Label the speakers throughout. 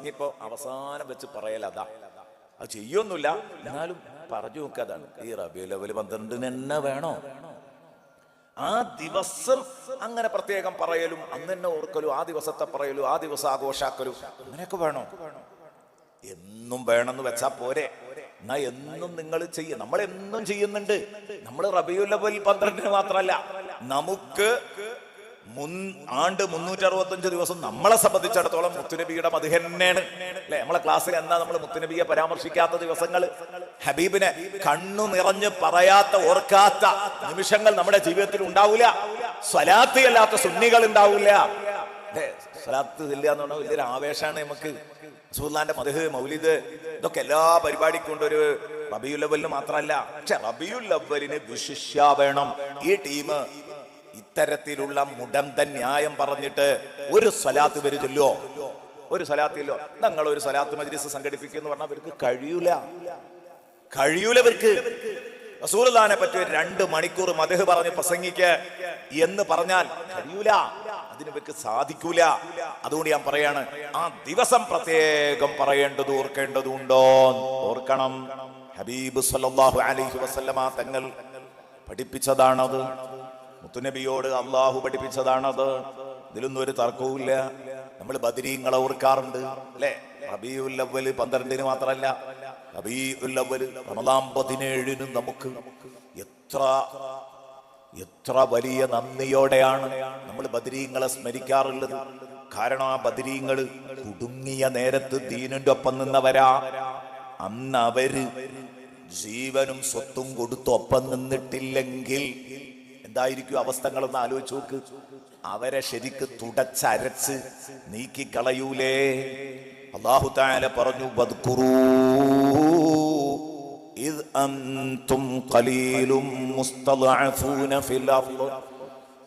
Speaker 1: ഇനിയിപ്പോ അവസാനം വെച്ച് പറയലതാ അത്. ചെയ്യൊന്നുമില്ല. എന്നാലും പറഞ്ഞു നോക്കാതാണ് ഈ റബി ലെവൽ പന്ത്രണ്ടിന് എന്നെ വേണോ? ആ ദിവസം അങ്ങനെ പ്രത്യേകം പറയലും അന്ന് തന്നെ ഓർക്കലും ആ ദിവസത്തെ പറയലും ആ ദിവസം ആഘോഷാക്കലും അങ്ങനെയൊക്കെ വേണോ? എന്നും വേണമെന്ന് വെച്ചാ പോരെ. എന്നാ എന്നും നിങ്ങൾ ചെയ്യ. നമ്മൾ എന്നും ചെയ്യുന്നുണ്ട് നമ്മൾ റബിയുല്ലവൽ പന്ത്രണ്ടിന് മാത്രമല്ല നമുക്ക് ആണ്ട് മുന്നൂറ്റി അറുപത്തഞ്ച് ദിവസം നമ്മളെ സംബന്ധിച്ചിടത്തോളം മുത്തുനബിയുടെ മതി തന്നെയാണ് അല്ലെ? നമ്മളെ ക്ലാസ്സിൽ എന്താ നമ്മൾ മുത്തുനബിയെ പരാമർശിക്കാത്ത ദിവസങ്ങൾ ഹബീബിനെ കണ്ണു നിറഞ്ഞ് പറയാത്ത ഓർക്കാത്ത നിമിഷങ്ങൾ നമ്മുടെ ജീവിതത്തിൽ ഉണ്ടാവില്ല സ്വലാത്തി അല്ലാത്ത സുന്നികൾ ഉണ്ടാവില്ല സ്വലാത്ത് ഇല്ല എന്ന് പറഞ്ഞാൽ വലിയൊരു ആവേശമാണ് നമുക്ക്. സുഹൃത്താന്റെ മധു മൗലിദ് ഇതൊക്കെ എല്ലാ പരിപാടിക്കും കൊണ്ട് ഒരു റബിയുൽ അവലിന് മാത്രമല്ല പക്ഷെ റബിയുൽ അവലിന് വിശിഷ്യ വേണം. ഈ ടീം ഇത്തരത്തിലുള്ള മുടന്തൻ ന്യായം പറഞ്ഞിട്ട് ഒരു സ്വലാത്ത് ചൊല്ലോ ഒരു സ്വലാത്തില്ലോ ഞങ്ങൾ ഒരു സ്വലാത്ത് മജ്ലിസ് സംഘടിപ്പിക്കും എന്ന് പറഞ്ഞാൽ അവർക്ക് കഴിയൂല. കഴിയൂല ഇവർക്ക്. പറ്റി രണ്ട് മണിക്കൂർ മധു പറഞ്ഞ് പ്രസംഗിക്ക് എന്ന് പറഞ്ഞാൽ കഴിയൂല. അതിന് ഇവർക്ക് സാധിക്കൂല. അതുകൊണ്ട് ഞാൻ പറയാണ് ആ ദിവസം പ്രത്യേകം പറയേണ്ടത് ഓർക്കേണ്ടതുണ്ടോ? ഓർക്കണം. ഹബീബ് സല്ലല്ലാഹു അലൈഹി വസല്ലമ തങ്ങൾ പഠിപ്പിച്ചതാണത്. മുത്തുനബിയോട് അള്ളാഹു പഠിപ്പിച്ചതാണത്. ഇതിലൊന്നും ഒരു തർക്കവുമില്ല. നമ്മൾ ബദരീങ്ങളെ ഓർക്കാറുണ്ട് അല്ലേ? റബീഉൽ അവ്വൽ പന്ത്രണ്ടിന് മാത്രമല്ല. റബീഉൽ അവ്വൽ റമദാൻ പതിനേഴിനും നമുക്ക് എത്ര എത്ര വലിയ നന്ദിയോടെയാണ് നമ്മൾ ബദരീങ്ങളെ സ്മരിക്കാറുള്ളത്. കാരണം ആ ബദരീങ്ങൾ കുടുങ്ങിയ നേരത്ത് ദീനിന്റെ ഒപ്പം നിന്നവരാ. അന്ന് അവർ ജീവനും സ്വത്തും കൊടുത്തൊപ്പം നിന്നിട്ടില്ലെങ്കിൽ എന്തായിരിക്കും അവസ്ഥകളൊന്ന് ആലോചിച്ച് നോക്ക്. അവരെ ശരിക്ക് തുടച്ചരച്ച് നീക്കിക്കളയൂലേ. അള്ളാഹു താല പറഞ്ഞു "വദ്കുറൂ ഇദ് അൻതും ഖലീലും മുസ്തദഅഫൂന ഫിൽ അർൾ."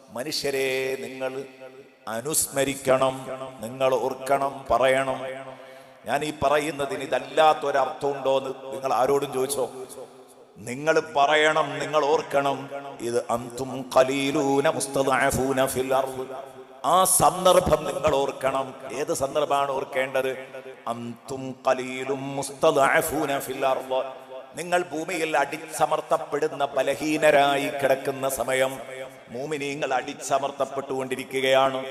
Speaker 1: മനുഷ്യരെ നിങ്ങൾ അനുസ്മരിക്കണം നിങ്ങൾ ഓർക്കണം പറയണം. ഞാൻ ഈ പറയുന്നതിന് ഇതല്ലാത്തൊരർത്ഥമുണ്ടോ എന്ന് നിങ്ങൾ ആരോടും ചോദിച്ചോ? നിങ്ങൾ പറയണം നിങ്ങൾ ഓർക്കണം. ഇത് അന്തും മുസ്തദഅഫൂന ഫിൽ ആ സന്ദർഭം നിങ്ങൾ ഓർക്കണം. ഏത് സന്ദർഭമാണ് ഓർക്കേണ്ടത്? അന്തും കലീലും മുസ്തദഅഫൂന ഫിൽ നിങ്ങൾ ഭൂമിയിൽ അടിച്ചമർത്തപ്പെടുന്ന ബലഹീനരായി കിടക്കുന്ന സമയം മൂമിനീങ്ങൾ അടിച്ചമർത്തപ്പെട്ടുകൊണ്ടിരിക്കുകയാണ്.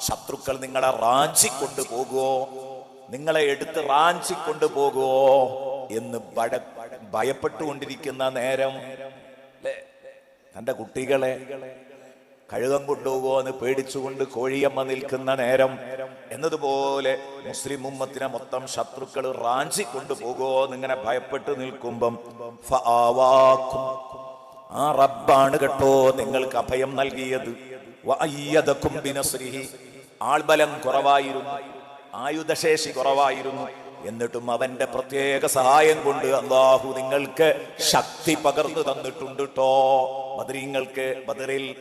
Speaker 1: ശത്രുക്കൾ നിങ്ങളെ റാഞ്ചിക്കൊണ്ടു പോകുമോ നിങ്ങളെ എടുത്ത് റാഞ്ചി കൊണ്ടുപോകുമോ എന്ന് ഭയ ഭയപ്പെട്ടുകൊണ്ടിരിക്കുന്ന നേരം? തന്റെ കുട്ടികളെ കഴുകം കൊണ്ടുപോകുമോ എന്ന് പേടിച്ചുകൊണ്ട് കോഴിയമ്മ നിൽക്കുന്ന നേരം എന്നതുപോലെ മുസ്ലിം ഉമ്മത്തിനെ മൊത്തം ശത്രുക്കൾ റാഞ്ചി കൊണ്ടുപോകുമോ എന്നിങ്ങനെ ഭയപ്പെട്ട് നിൽക്കുമ്പം. ആ റബ്ബാണ് കേട്ടോ നിങ്ങൾക്ക് അഭയം നൽകിയത്. ആൾബലം കുറവായിരുന്നു ആയുധശേഷി കുറവായിരുന്നു എന്നിട്ടും അവന്റെ പ്രത്യേക സഹായം കൊണ്ട് അള്ളാഹു നിങ്ങൾക്ക് ശക്തി പകർന്നു തന്നിട്ടുണ്ട് കേട്ടോ ബദരീങ്ങൾക്ക് ബദറിൽ.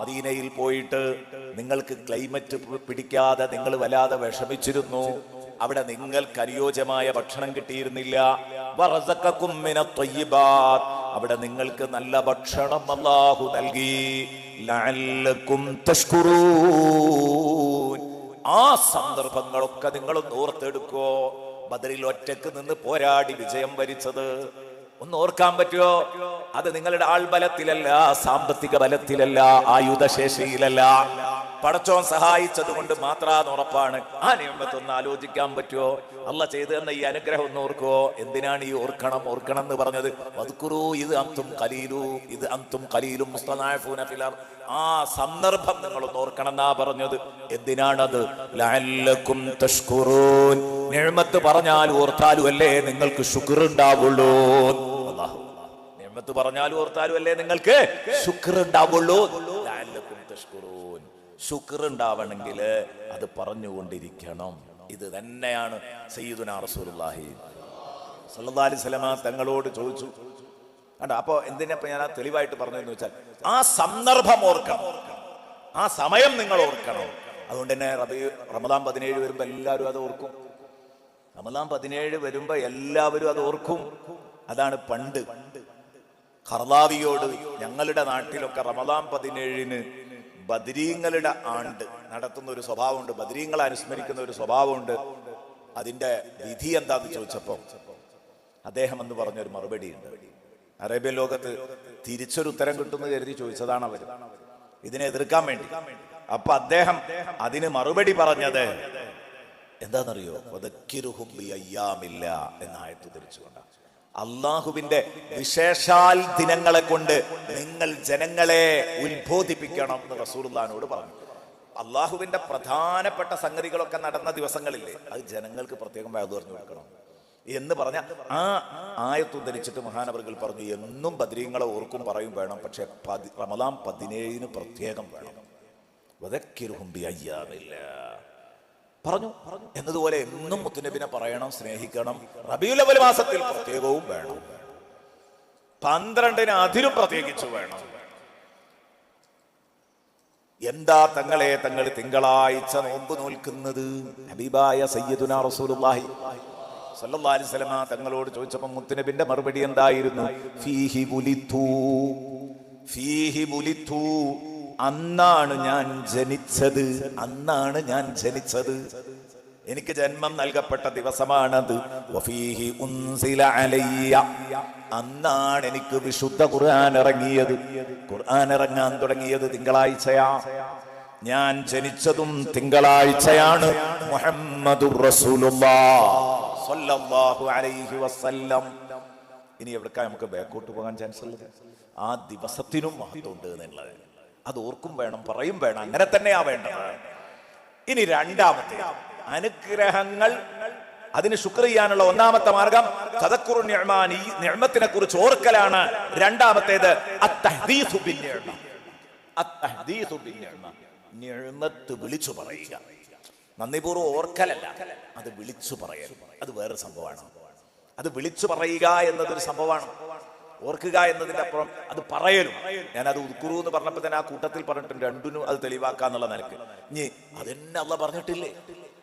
Speaker 1: മദീനയിൽ പോയിട്ട് നിങ്ങൾക്ക് ക്ലൈമറ്റ് പിടിക്കാതെ നിങ്ങൾ വല്ലാതെ വിഷമിച്ചിരുന്നു അവിടെ നിങ്ങൾക്ക് അനുയോജ്യമായ ഭക്ഷണം കിട്ടിയിരുന്നില്ല. അവിടെ നിങ്ങൾക്ക് നല്ല ഭക്ഷണം അള്ളാഹു നൽകി. ആ സന്ദർഭങ്ങളൊക്കെ നിങ്ങൾ ഓർത്തെടുക്കോ. ബദറിൽ ഒറ്റയ്ക്ക് നിന്ന് പോരാടി വിജയം വരിച്ചത്. ഒന്ന് ഓർക്കാൻ പറ്റുമോ അത് നിങ്ങളുടെ ആൾബലത്തിലല്ല സാമ്പത്തിക ബലത്തിലല്ല ആയുധശേഷിയിലല്ല. പടച്ചോൻ സഹായിച്ചത് കൊണ്ട് മാത്രാന്ന് ഉറപ്പാണ്. ആ നിയമത്തൊന്ന് ആലോചിക്കാൻ പറ്റുമോ അല്ല ചെയ്തു തന്ന ഈ അനുഗ്രഹം ഒന്ന് ഓർക്കുവോ? എന്തിനാണ് ഈ ഓർക്കണം ഓർക്കണം എന്ന് പറഞ്ഞത്? വദ്കുറൂ ഇത് അന്തും കലീലു ഇത് അന്തും കലീലും മുസ്തനാഫൂന ഫിലർ ആ സന്ദർഭം നിങ്ങൾ ഓർക്കണം എന്നാ പറഞ്ഞത്. എന്തിനാണത്? നിഅമത്ത് പറഞ്ഞാൽ ഓർത്താലും അല്ലേ നിങ്ങൾക്ക് ശുക്ർ ഉണ്ടാവുള്ളൂ? നിഴമത്ത് പറഞ്ഞാൽ ഓർത്താലും അല്ലേ നിങ്ങൾക്ക് ശുക്ർ ഉണ്ടാവുള്ളൂ? ശുക്ർ ഉണ്ടാവണമെങ്കിൽ അത് പറഞ്ഞുകൊണ്ടിരിക്കണം. ഇത് തന്നെയാണ് സയ്യിദുന റസൂലുള്ളാഹി. സല്ലല്ലാഹു അലൈഹി വസല്ലമ തങ്ങളോട് ചോദിച്ചു. കണ്ട അപ്പോ എന്തിനാ ഞാൻ ആ തെളിവായിട്ട് പറഞ്ഞതെന്ന് വെച്ചാൽ ആ സന്ദർഭം ഓർക്കണം. ആ സമയം നിങ്ങൾ ഓർക്കണം. അതുകൊണ്ട് തന്നെ റബി റമദാൻ പതിനേഴ് വരുമ്പോ എല്ലാവരും അത് ഓർക്കും. റമദാൻ പതിനേഴ് വരുമ്പോ എല്ലാവരും അത് ഓർക്കും. അതാണ് പണ്ട്. ഖർലാവിയോട് ഞങ്ങളുടെ നാട്ടിലൊക്കെ റമദാൻ പതിനേഴിന് ബദരീങ്ങളുടെ ആണ്ട് നടത്തുന്ന ഒരു സ്വഭാവമുണ്ട് ബദരീങ്ങളെ അനുസ്മരിക്കുന്ന ഒരു സ്വഭാവമുണ്ട്. അതിന്റെ വിധി എന്താന്ന് ചോദിച്ചപ്പോൾ അദ്ദേഹം എന്ന് പറഞ്ഞൊരു മറുപടി ഉണ്ട് അറേബ്യൻ ലോകത്ത് തിരിച്ചൊരു ഉത്തരം കിട്ടുമെന്ന് കരുതി ചോദിച്ചതാണ് അവർ ഇതിനെ എതിർക്കാൻ വേണ്ടി. അപ്പൊ അദ്ദേഹം അതിന് മറുപടി പറഞ്ഞത് എന്താണെന്നറിയോ വദക്കിറുഹും തിരിച്ചുകൊണ്ടാണ് അള്ളാഹുവിന്റെ വിശേഷാൽ ദിനങ്ങളെ കൊണ്ട് നിങ്ങൾ ജനങ്ങളെ ഉത്ബോധിപ്പിക്കണം എന്ന് റസൂർദാനോട് പറഞ്ഞു. അള്ളാഹുവിന്റെ പ്രധാനപ്പെട്ട സംഗതികളൊക്കെ നടന്ന ദിവസങ്ങളില്ലേ അത് ജനങ്ങൾക്ക് പ്രത്യേകം വയത് പറഞ്ഞു കൊടുക്കണം. എന്ന് പറഞ്ഞ ആ ആയത്ത് ഉദ്ധരിച്ചിട്ട് മഹാനവറുകൾ പറഞ്ഞു എന്നും ബദ്രീങ്ങളെ ഓർക്കും പറയും വേണം പക്ഷെ പതി റമദാൻ പതിനേഴിന് പ്രത്യേകം വേണം. വദക്കിറുഹും ബിഅയ്യാമില്ല പറഞ്ഞു. എന്നതുപോലെ എന്നും മുത്തുനബിനെ പറയണം സ്നേഹിക്കണം. റബിയുലവൽ മാസത്തിൽ പ്രത്യേകവും വേണം. പന്ത്രണ്ടിന് അതിലും പ്രത്യേകിച്ചു വേണം. എന്താ തങ്ങളെ തങ്ങൾ തിങ്കളാഴ്ച നോമ്പ് നോൽക്കുന്നത്? ഹബീബായ സയ്യദുന റസൂലുള്ളാഹി. സല്ലല്ലാഹു അലൈഹി വസല്ലമ തങ്ങളോട് ചോദിച്ചപ്പോൾ മുത്തുനബിന്റെ മറുപടി എന്തായിരുന്നു? ഫീഹി ബുലിത്തു ഫീഹി ബുലിത്തു അന്നാണ് ഞാൻ ജനിച്ചത്. അന്നാണ് ഞാൻ ജനിച്ചത്. എനിക്ക് ജന്മം നൽകപ്പെട്ട ദിവസമാണത്. അന്നാണ് എനിക്ക് വിശുദ്ധ ഖുർആൻ ഇറങ്ങിയത്. ഖുർആൻ ഇറങ്ങാൻ തുടങ്ങിയത് തിങ്കളാഴ്ചയാ. ഞാൻ ജനിച്ചതും തിങ്കളാഴ്ചയാണ്. അലൈഹി വസല്ലം. ഇനി എവിടേക്കാ നമുക്ക് ബാക്കോട്ട് പോകാൻ ചാൻസ് ഉള്ളത്? ആ ദിവസത്തിനും മഹത്വമുണ്ട് എന്നുള്ളത്. അത് ഓർക്കും വേണം പറയും വേണം അങ്ങനെ തന്നെയാ വേണ്ടത്. ഇനി രണ്ടാമത്തെ അനുഗ്രഹങ്ങൾ. അതിന് ശുക്ർ ചെയ്യാനുള്ള ഒന്നാമത്തെ മാർഗം സദക്കുറു നിഅ്മാൻ ഈ നിഅ്മത്തിനെ കുറിച്ച് ഓർക്കലാണ് രണ്ടാമത്തേത് വിളിച്ചു പറയുക. നന്ദിപൂർവം ഓർക്കലല്ല അത് വിളിച്ചു പറയൽ അത് വേറെ സംഭവമാണ്. അത് വിളിച്ചു പറയുക എന്നതൊരു സംഭവമാണ്. ഓർക്കുക എന്നതിന്റെ അപ്പുറം അത് പറയലും. ഞാൻ അത് ഉദ്ക്കുറു എന്ന് പറഞ്ഞപ്പോൾ തന്നെ ആ കൂട്ടത്തിൽ പറഞ്ഞിട്ടുണ്ട്. രണ്ടിനും അത് തെളിവാക്കാന്നുള്ള നിലയ്ക്ക്. ഇനി അതെന്നെ അല്ല പറഞ്ഞിട്ടില്ലേ?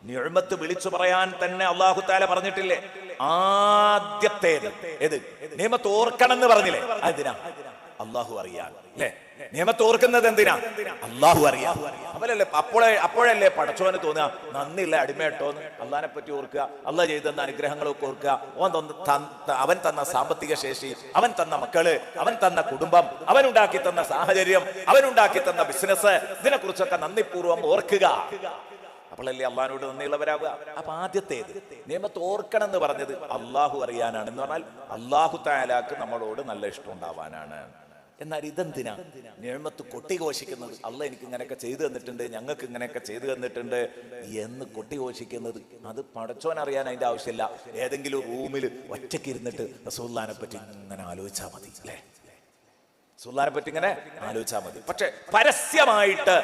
Speaker 1: നിഴമത്ത് വിളിച്ചു പറയാൻ തന്നെ അള്ളാഹു താല പറഞ്ഞിട്ടില്ലേ? ആദ്യത്തേത്. ഏത്? നിയമത്ത് ഓർക്കണം എന്ന് പറഞ്ഞില്ലേ അതിനാ അള്ളാഹു അറിയാം അല്ലേ നിയമത്തെ ഓർക്കുന്നത് എന്തിനാ? അള്ളാഹു അറിയാം അവരല്ലേ അപ്പോഴേ അപ്പോഴല്ലേ പടച്ചോന് തോന്നുക നന്ദിയുള്ള അടിമയട്ടോന്ന് അള്ളഹാനെ പറ്റി ഓർക്കുക അള്ളാഹ് ചെയ്തു തന്ന അനുഗ്രഹങ്ങളൊക്കെ ഓർക്കുക. അവൻ തന്ന അവൻ തന്ന സാമ്പത്തിക ശേഷി അവൻ തന്ന മക്കൾ അവൻ തന്ന കുടുംബം അവൻ ഉണ്ടാക്കി തന്ന സാഹചര്യം അവൻ ഉണ്ടാക്കി തന്ന ബിസിനസ് ഇതിനെ കുറിച്ചൊക്കെ നന്ദിപൂർവം ഓർക്കുക. അപ്പോഴല്ലേ അള്ളഹാനോട് നന്ദിയുള്ളവരാവുക? അപ്പൊ ആദ്യത്തേത് നിയമത്ത് ഓർക്കണം എന്ന് പറഞ്ഞത് അള്ളാഹു അറിയാനാണ് എന്ന് പറഞ്ഞാൽ അള്ളാഹു താലാക്ക് നമ്മളോട് നല്ല ഇഷ്ടം ഉണ്ടാവാനാണ്. എന്നാൽ ഇതെന്തിനാ? നിഴമത്ത് കൊട്ടിഘോഷിക്കുന്നത്. അല്ല എനിക്ക് ഇങ്ങനെയൊക്കെ ചെയ്തു തന്നിട്ടുണ്ട് ഞങ്ങൾക്ക് ഇങ്ങനെയൊക്കെ ചെയ്തു തന്നിട്ടുണ്ട് എന്ന് കൊട്ടിഘോഷിക്കുന്നത്. അത് പടച്ചോൻ അറിയാൻ അതിന്റെ ആവശ്യമില്ല. ഏതെങ്കിലും റൂമിൽ ഒറ്റയ്ക്ക് ഇരുന്നിട്ട് റസൂല്ലാനെ പറ്റി ഇങ്ങനെ ആലോചിച്ചാൽ മതി അല്ലേ? സുൽത്താനെ പറ്റി ഇങ്ങനെ ആലോചിച്ചാൽ മതി. പക്ഷെ പരസ്യമായിട്ട്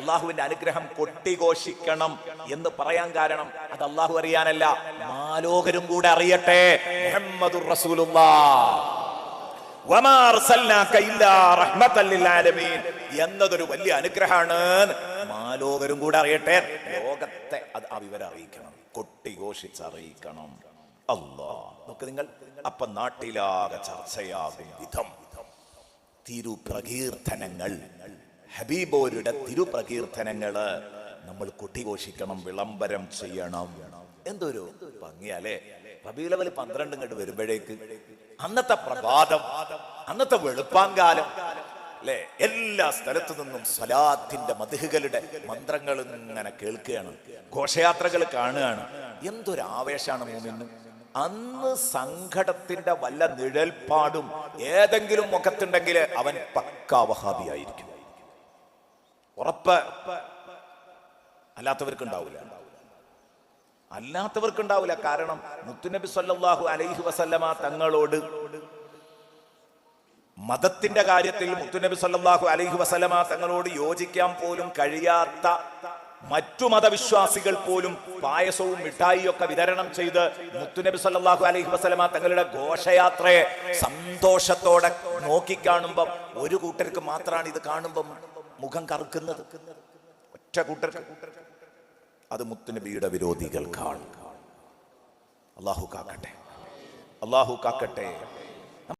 Speaker 1: അള്ളാഹുവിന്റെ അനുഗ്രഹം കൊട്ടിഘോഷിക്കണം എന്ന് പറയാൻ കാരണം അത് അള്ളാഹു അറിയാനല്ല. മാലോകരും കൂടെ അറിയട്ടെ. മുഹമ്മദുർ എന്നതൊരു വലിയ അനുഗ്രഹമാണ്. മാലോകരും കൂടെ അറിയട്ടെ. ലോകത്തെ അത് ആ അറിയിക്കണം. കൊട്ടിഘോഷിച്ച് അറിയിക്കണം അല്ലാ. നോക്ക് നിങ്ങൾ അപ്പൊ നാട്ടിലാകെ ചർച്ചയാകും വിധം. തിരുപ്രകീർത്തനങ്ങൾ. ഹബീബോരുടെ തിരുപ്രകീർത്തനങ്ങൾ നമ്മൾ കൊട്ടിഘോഷിക്കണം വിളംബരം ചെയ്യണം. എന്തൊരു ഭംഗിയല്ലേ? റബീലവൽ പന്ത്രണ്ട് കണ്ട് വരുമ്പോഴേക്ക് അന്നത്തെ പ്രഭാതം അന്നത്തെ വെളുപ്പാങ്കാലം അല്ലെ? എല്ലാ സ്ഥലത്തു നിന്നും സ്വലാത്തിന്റെ മധുഹുകളുടെ മന്ത്രങ്ങൾ ഇങ്ങനെ കേൾക്കുകയാണ് ഘോഷയാത്രകൾ കാണുകയാണ്. എന്തൊരു ആവേശമാണ് മൂമിന്. അന്ന് സങ്കടത്തിന്റെ വല്ല നിഴൽപ്പാടും ഏതെങ്കിലും മുഖത്തുണ്ടെങ്കിൽ അവൻ പക്കാ വഹാബിയായിരിക്കും. ഉറപ്പ് അല്ലാത്തവർക്ക് ഉണ്ടാവില്ല അല്ലാത്തവർക്ക് ഉണ്ടാവില്ല കാരണം മുത്തുനബി സല്ലാഹു അലൈഹി വസല്ലമ തങ്ങളോട് മതത്തിന്റെ കാര്യത്തിൽ മുത്തുനബി സല്ലാഹു അലൈഹി വസല്ലമ തങ്ങളോട് യോജിക്കാൻ പോലും കഴിയാത്ത മറ്റു മതവിശ്വാസികൾ പോലും പായസവും മിഠായിയും ഒക്കെ വിതരണം ചെയ്ത് മുത്തുനബി സല്ലാഹു അലൈഹി വസ്ലമ തങ്ങളുടെ ഘോഷയാത്രയെ സന്തോഷത്തോടെ നോക്കിക്കാണുമ്പം ഒരു കൂട്ടർക്ക് മാത്രമാണ് ഇത് കാണുമ്പം മുഖം കറുക്കുന്നത്. ഒറ്റ കൂട്ടർക്ക്. അത് മുത്തുനബിയുടെ വിരോധികൾക്കാണ്. അള്ളാഹു കാക്കട്ടെ. അള്ളാഹു കാക്കട്ടെ.